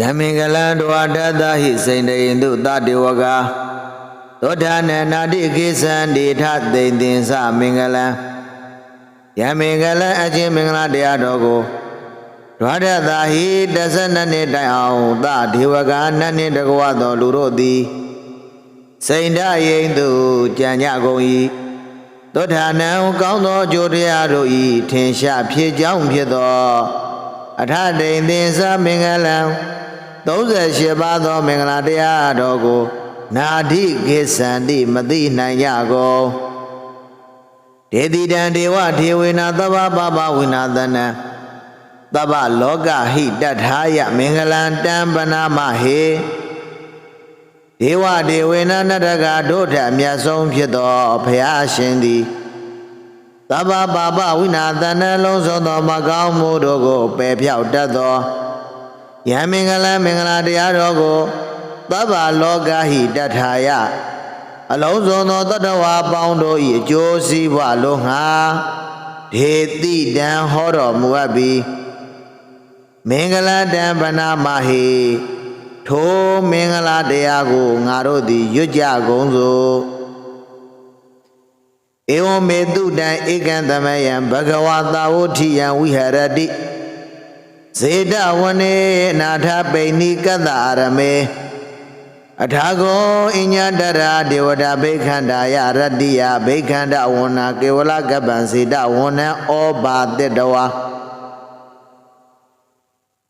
ယမင်္ဂလံဒဝတတဟိစိန်တယင်တုတတေဝကသောဌာနနာတိကိသံဒေထသိန်သင်္စမင်္ဂလံယမင်္ဂလံအချင်းမင်္ဂလာတရားတော်ကိုဒွါရတာဟိ12နှစ်တိုင်အောင်သဒေဝကနတ်နှင့်တကွသောလူတို့သည်စိန်တယိန်တုကြံကြကုန်၏သောဌာနံကောင်းသောအကျိုးတရားတို့၏ထင်ရှားဖြစ်ကြောင်းဖြစ်သောအထတိန်သင်္စမင်္ဂလံ 38ပါးသောမင်္ဂလာတရားတော်ကိုနာဓိကိသံတိမသိနိုင်ကြကုန်ဒေတိတံဒေဝထေဝေနသဗ္ဗပပဝိနာသနံသဗ္ဗလောကဟိတထာယမင်္ဂလံတံပနာမဟေဒေဝဒေဝေနနတကဒုထအမြတ်ဆုံးဖြစ်သောဘုရားရှင်သည်သဗ္ဗပပဝိနာသနံလုံးစုံသောမကောင်းမှုတို့ကိုပယ်ဖြောက်တတ်သော ယံမင်္ဂလံမင်္ဂလာတရားတော်ကိုသဗ္ဗလောကဟိတထာယအလုံးစုံသောတတ္တဝါပေါင်းတို့၏အကျိုးစီးပွားလုံးငါဒေတိတံဟောတော်မူအပ်ပြီးမင်္ဂလာတံဗနာမဟိထိုမင်္ဂလာတရားကိုငါတို့သည်ရွတ်ကြကုန်စို့ဧဝမေတုတံဧကံသမယံဘဂဝါသာဝတိယံဝိဟရတိ ဇေတဝနေနာထပိဏိကတ္တအာရမေအထာကောအညတရာဒေဝတာဘိခန္တာယရတ္တိယဘိခန္တဝန္နာကေဝလကပ္ပံစေတဝန္နံဩဘာတတဝါ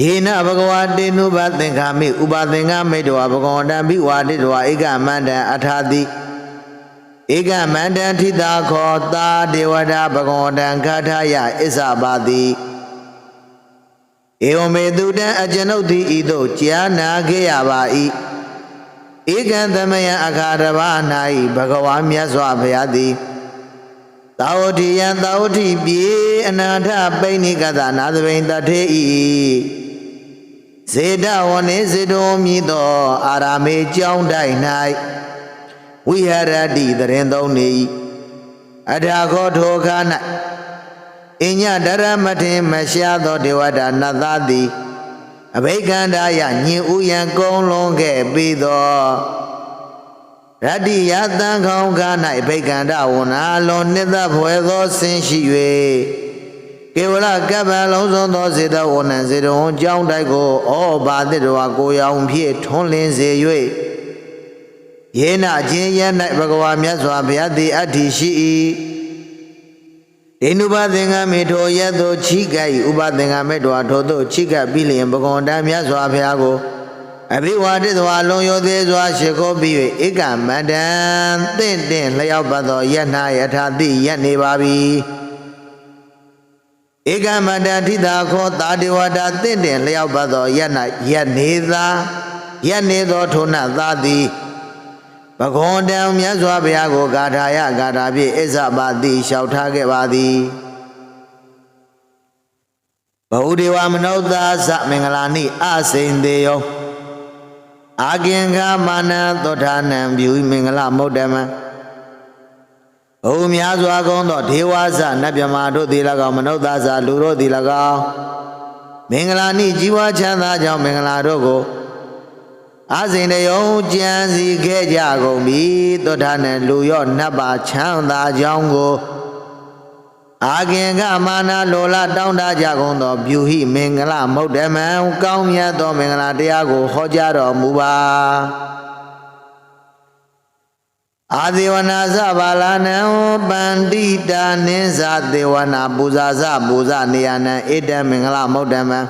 ယေနဘဂဝတေနုဘသင်္ခာမိဥပသင်္ခမိတဝဘဂဝတံဘိဝါတိတဝဧကမန္တံအထာတိဧကမန္တံထိတာခောသာဒေဝတာဘဂဝတံခါထယအစ္ဆပါတိ ဧဝမေတုတံအကျွန်ုပ်သည်ဤသို့ကြာနာခဲ့ရပါ၏ဧကံသမယအခါတဘာ၌ဘဂဝါမြတ်စွာဘုရားသည်သာဝတိယံသာဝတိပြေအနာထပိဏိကသနာသဘိန်တထေဤဇေဒဝနေဇေတောမြည်သောအာရာမေကျောင်းတိုက်၌ဝိဟရတိတရင်သုံးနေ၏အထာခောထိုခါ၌ အညဒရမထင်မရှားသောဒေဝတာနတ်သားသည်အဘိက္ခန္ဓာယညင်ဥယံကုံလုံးခဲ့ပြီးသောရတ္တိယတံခေါင်ကား၌ဘိက္ခန္ဓဝနာလွန်နှစ်သက်ဖွယ်သောဆင်းရှိ၍ကေဝလကပ္ပလုံးစုံသောစေတဝနံစေတဝံကြောင်းတိုက်ကိုဩဘာတိတော်ကိုရောင်ဖြင့်ထွန်းလင်းစေ၍ယေနချင်းယ၌ဘဂဝါမြတ်စွာဘုရားသည်အတ္တိရှိ၏ ဒေနုပသင်္ကမေထောယတ်သောချိကပ်ဥပသင်္ကမေတောထိုသို့ချိကပ်ပြီးလျင်ဘဂဝန္တမြတ်စွာဘုရားကိုအဘိဝါဒိသောလုံယောသေးစွာရှိခိုးပြီး၍ဧကမန္တံတင့်တင့်လျောက်ပတ်သောယတနာယထာတိယက်နေပါပြီဧကမန္တထိတာခောတာဒေဝတာတင့်တင့်လျောက်ပတ်သောယက်နာယက်နေသာယက်နေသောထုံနသာသည် ဘဂဝန္တံမြတ်စွာဘုရားကိုဂါထာယဂါထာဖြင့်အစ္ဆပါတိလျှောက်ထားခဲ့ပါသည်ဘဟုဒေဝမနုဿာသမင်္ဂလာနိအစိန်တေယောအာကင်္ခမာနသောထာနံပြုမင်္ဂလမုဒ္ဓမံဘုံများစွာကုန်သောဒေဝဇနတ်မြမာတို့သည်၎င်းမနုဿာဇလူတို့သည်၎င်းမင်္ဂလာနိជីဝချမ်းသာကြောင့်မင်္ဂလာတို့ကို အာစိန်တယုံကြံစီခဲ့ကြကုန်ပြီသောထာနံလူရော့နတ်ပါချမ်းသာကြောင်းကိုအာကင်ကမာနာလောလတောင်းတကြကုန်သောပြုဟိမင်္ဂလမုဒ္ဓမံကောင်းမြတ်သောမင်္ဂလာတရားကိုဟောကြားတော်မူပါအာဒေဝနာသဘာလနံပန္တိတာနိသသေဝနာပူဇာသပူဇာနေယနံဧတံမင်္ဂလမုဒ္ဓမံ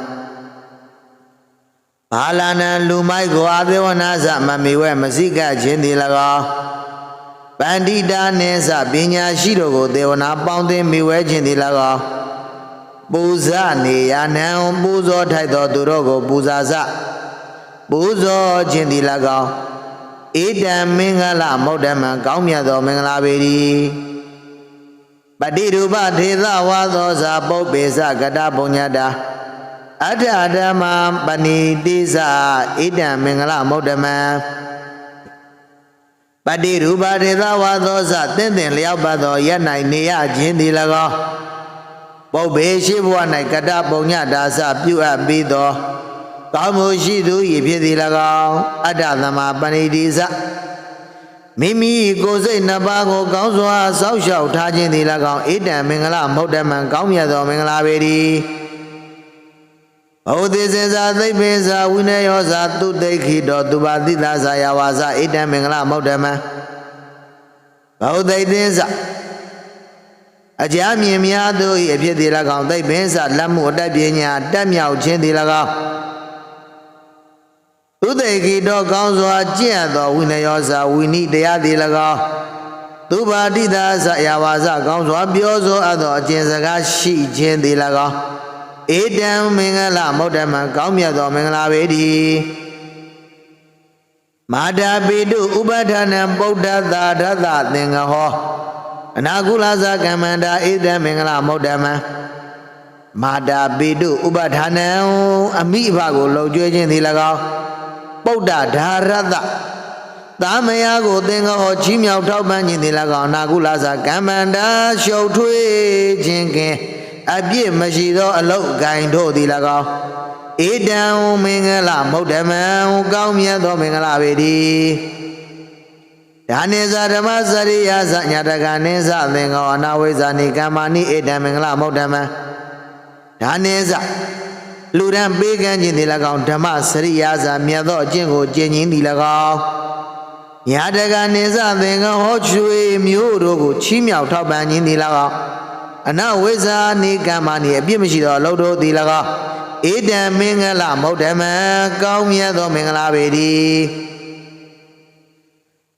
ဘာလနံလူမိုက်ကိုအာဒေဝနာသမမေဝဲမစိကခြင်းသည်၎င်းပန္တိတာနိသပညာရှိတို့ကိုသေဝနာပေါင်းသင်းမိဝဲခြင်းသည်၎င်းပူဇာနေယနံပူဇော်ထိုက်သောသူတို့ကိုပူဇာသပူဇော်ခြင်းသည်၎င်းဧတံမင်္ဂလမௌဒ္ဓမံကောင်းမြတ်သောမင်္ဂလာပေရီပတိရူပထေသဝါသောဇာပုပ္ပေသကတပုညတာ အထဓမ္မပဏိတိသဧတံမင်္ဂလမௌဒ္ဓမံပတိရူပထေသဝါသောဇသင့်တင်လျောက်ပတ်သောယ၌နေရခြင်းသည်၎င်းပုပ္ပေရှိဘဝ၌ကတပုညတာစပြုအပ်ပြီးသောကောင်းမှုရှိသူ၏ဖြစ်သည်၎င်းအတ္တသမပဏိတိစမိမိကိုယ်စိတ်နှစ်ပါးကိုကောင်းစွာစောင့်ရှောက်ထားခြင်းသည်၎င်းဣတံမင်္ဂလမௌတ္တမံကောင်းမြတ်သောမင်္ဂလာပေသည် ဘုသေစေသာသိပ္ပေသာဝိနယောသာသူတိခိတောသူပါတိသာသာယဝါစာဣတံမင်္ဂလမௌတ္တမံဘုသိတေသအကြမြင်များတို့၏အဖြစ်သည်၎င်းသိပ္ပေသာလက်မှုအတတ်ပညာတက်မြောက်ခြင်းသည်၎င်းသူတေခိတောကောင်းစွာကျင့်သောဝိနယောသာဝိနိတရားသည်၎င်းသူပါတိသာသာယဝါစာကောင်းစွာပြောဆိုအပ်သောအကျင့်စကားရှိခြင်းသည်၎င်း ဧတံမင်္ဂလမௌတ္တမံကောင်းမြတ်သောမင်္ဂလာပေတည်းမာတာပိတုဥပဌာနပုဒ္ဒသာဓသသင်္ဃဟောအနာကုလသကမ္မန္တာဧတံမင်္ဂလမௌတ္တမံမာတာပိတုဥပဌာနံအမိအဖကိုလှုပ်ကြွေးခြင်းသည်၎င်းပုဒ္ဒဓာရသသာမယာကိုသင်္ဃဟောချီးမြှောက်ထောက်ပံ့ခြင်းသည်၎င်းအနာကုလသကမ္မန္တာရှုပ်ထွေးခြင်းကင်း အပြစ်မရှိသောအလုတ်ဂိုင်တို့သည်၎င်းဧတံမင်္ဂလမௌတ္တမံကောင်းမြတ်သောမင်္ဂလာပေတည်းဒါနေဇာဓမ္မစရိယသညတကနိသသင်္ကောအနာဝိဇာနိကမ္မာနိဧတံမင်္ဂလမௌတ္တမံဒါနေဇလူရန်ပေးကမ်းခြင်းသည်၎င်းဓမ္မစရိယဇာမြတ်သောအကျင့်ကိုကျင့်ခြင်းသည်၎င်းညာတကနေသသင်္ကောဟောချွေမျိုးတို့ကိုချီးမြှောက်ထောက်ပံ့ခြင်းသည်၎င်း အနဝိဇာနိကမ္မာနိအပြစ်မရှိသောအလုတ်တို့သည်၎င်းဧတံမင်္ဂလမௌတ္တမံကောင်းမြတ်သောမင်္ဂလာပေတည်း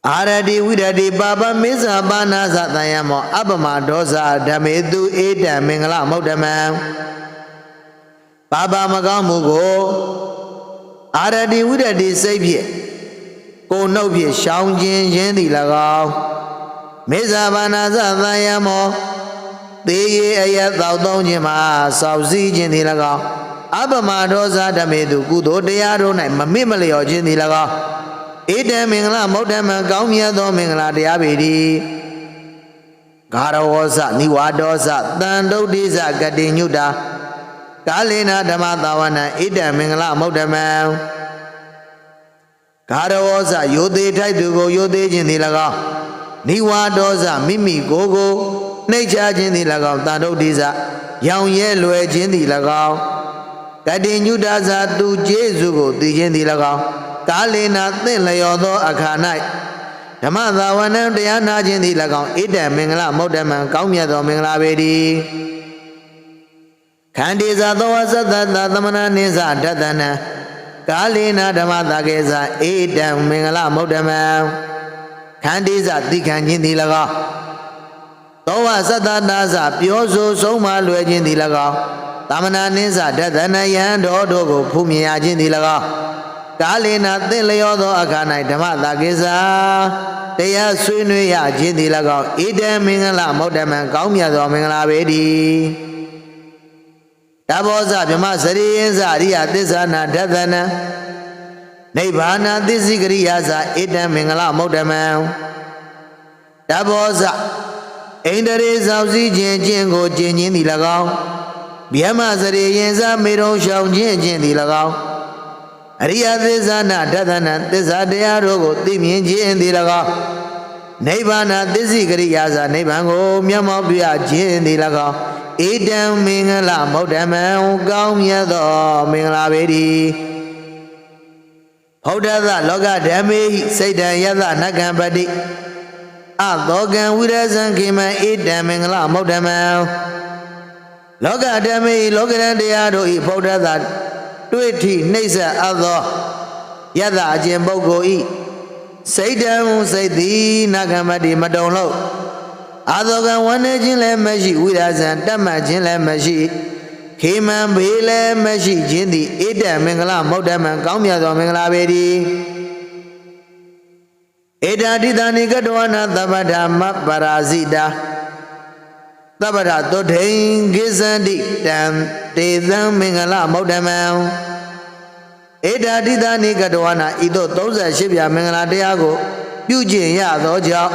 အာရတိဝိရတိပါပမေဇာပါဏာသတယမောအပမဒောဇာဓမေတုဧတံမင်္ဂလမௌတ္တမံပါပမကောင်းမှုကိုအာရတိဝိရတိစိတ်ဖြင့်ကိုနှုတ်ဖြင့်ရှောင်ခြင်းခြင်းသည်၎င်းမေဇာပါဏာသတယမော သေရေအယသောက်သုံးခြင်းမှာစောက်စည်းခြင်းသည်၎င်းအပမဒောဇာဓမေတုကုသိုလ်တရားတို့၌မမေ့မလျော်ခြင်းသည်၎င်းဧတံမင်္ဂလမௌတ္တမံကောင်းမြတ်သောမင်္ဂလာတရားပေတည်းဂါရဝောဇနိဝါဒောဇတန်တုတ်တိဇကတိညုတာကာလေနာဓမ္မသာဝနာဣတံမင်္ဂလမௌတ္တမံဂါရဝောဇယိုသေးထိုက်သူကိုယိုသေးခြင်းသည်၎င်းနိဝါဒောဇမိမိကိုယ်ကို နှိတ်ချခြင်းသည်၎င်းတန်တုတ်တိဇရောင်ရဲလွယ်ခြင်းသည်၎င်းကတိညုတာဇာသူကျေးဇူးကိုသိခြင်းသည်၎င်းကာလေနာသင့်လျော်သောအခါ၌ဓမ္မသာဝနံတရားနာခြင်းသည်၎င်းဣတံမင်္ဂလမௌတ္တမံကောင်းမြတ်သောမင်္ဂလာပေတည်းခန္တီဇာသောဝသတ္တသသမဏနိသဓတ္တနံကာလေနာဓမ္မသာကေဇာဣတံမင်္ဂလမௌတ္တမံခန္တီဇာသိခံခြင်းသည်၎င်း သောဝသတ္တနာဇပြောဆိုဆုံးမလွယ်ခြင်းသည်၎င်းသမဏနိသဓတ္တနယံတော်တို့ကိုဖူးမြင်ရခြင်းသည်၎င်းကာလေနာသင်လျောသောအခါ၌ဓမ္မသာကိစ္စတရားဆွေးနွေးရခြင်းသည်၎င်းဣဒံမင်္ဂလမௌတ္တမံကောင်းမြတ်သောမင်္ဂလာပေတည်းတဘောဇဗြမစရိယဇအရိယသစ္ဆာနာဓတနံနိဗ္ဗာနသစ္စိကရိယာဇဣဒံမင်္ဂလမௌတ္တမံတဘောဇ ဣန္ဒြေဇောက်စည်းခြင်းခြင်းကိုကျင့်ခြင်းသည်၎င်းဗျမစရိယဇမေရုံရှောင်ခြင်းခြင်းသည်၎င်းအရိယသစ္စာနာတသနာသစ္စာတရားတို့ကိုသိမြင်ခြင်းသည်၎င်းနိဗ္ဗာန်သစ္စိကရိယာစာနိဗ္ဗာန်ကိုမျက်မှောက်ပြုခြင်းသည်၎င်းဧတံမင်္ဂလမௌတ္တမံကောင်းမြတ်သောမင်္ဂလာပေတည်းဘုဒ္ဓသလောကဓမ္မေဟိစိတ်တံယသနကံပတိ အသောကံဝိရဇံခေမံဧတံမင်္ဂလမௌတ္တမံလောကဓမ္မေဟိလောကရန်တရားတို့ဤဘုဒ္ဓသတွေ့ထိနှိမ့်ဆက်အပ်သောယတအကျင်ပုဂ္ဂိုလ်ဤစိတ်တံစိတ်သည်နာဂမတိမတုံလို့အာသောကံဝန်းနေခြင်းလည်းမရှိဝိရာဇံတတ်မှတ်ခြင်းလည်းမရှိခေမံဘေးလည်းမရှိခြင်းသည်ဣတ္တမင်္ဂလမௌတ္တမံကောင်းမြတ်သောမင်္ဂလာပေတည်း ဧတာတိတနိကတဝနာသဗ္ဗဓမ္မပရာဇိတာသဗ္ဗရသုထိန်ကိသန္တိတံတေသံမင်္ဂလမௌတ္တမံဧတာတိတနိကတဝနာဤသို့38ပြာမင်္ဂလာတရားကို ပြုကျင့်ရသောကြောင့်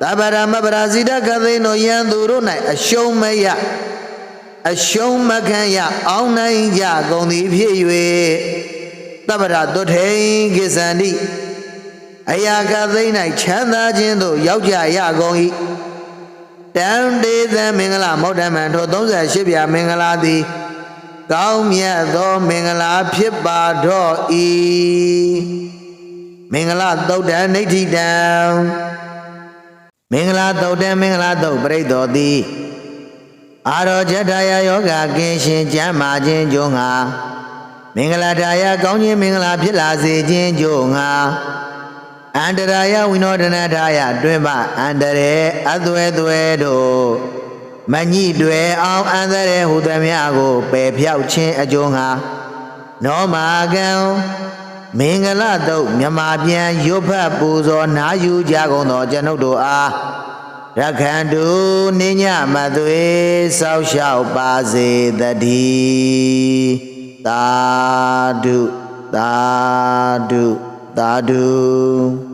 သဗ္ဗရမပရာဇိတကသိဏောယံသူတို့၌အရှုံးမရအရှုံးမခံရအောင်နိုင်ကြကုန်သည်ဖြစ်၍တပ္ပရတုထိန်ကိစ္ဆန္တိ အရာကသိမ့်၌ချမ်းသာခြင်းသို့ရောက်ကြရကုန်၏တံတေသမင်္ဂလာမောဒ္ဓမံထို38ပြမင်္ဂလာသည်ကောင်းမြတ်သောမင်္ဂလာဖြစ်ပါတော့၏မင်္ဂလာသုတ်တံနေဋ္ဌိတံမင်္ဂလာသုတ်တံမင်္ဂလာသုတ်ပရိတ်တော်သည်အာရောဇတရာယောဂကင်းရှင်ကျမ်းမာခြင်းကြုံငါမင်္ဂလာတရားကောင်းခြင်းမင်္ဂလာဖြစ်လာစေခြင်းကြုံငါ အန္တရာယဝိနောဒနာထာယတွင်မှအန္တရေအသွဲသွဲတို့မညိတွေအောင်အန္တရေဟုသည်များကိုပယ်ဖြောက်ခြင်းအကျိုးငါနောမာကံမင်္ဂလာတုတ်မြမပြန်ရွတ်ဖတ်ပူဇော်နာယူကြကုန်သောကျွန်ုပ်တို့အားရခန္တုနိညမသွေစောက်ရှောက်ပါစေတည်းသာဓုသာဓု သာဓု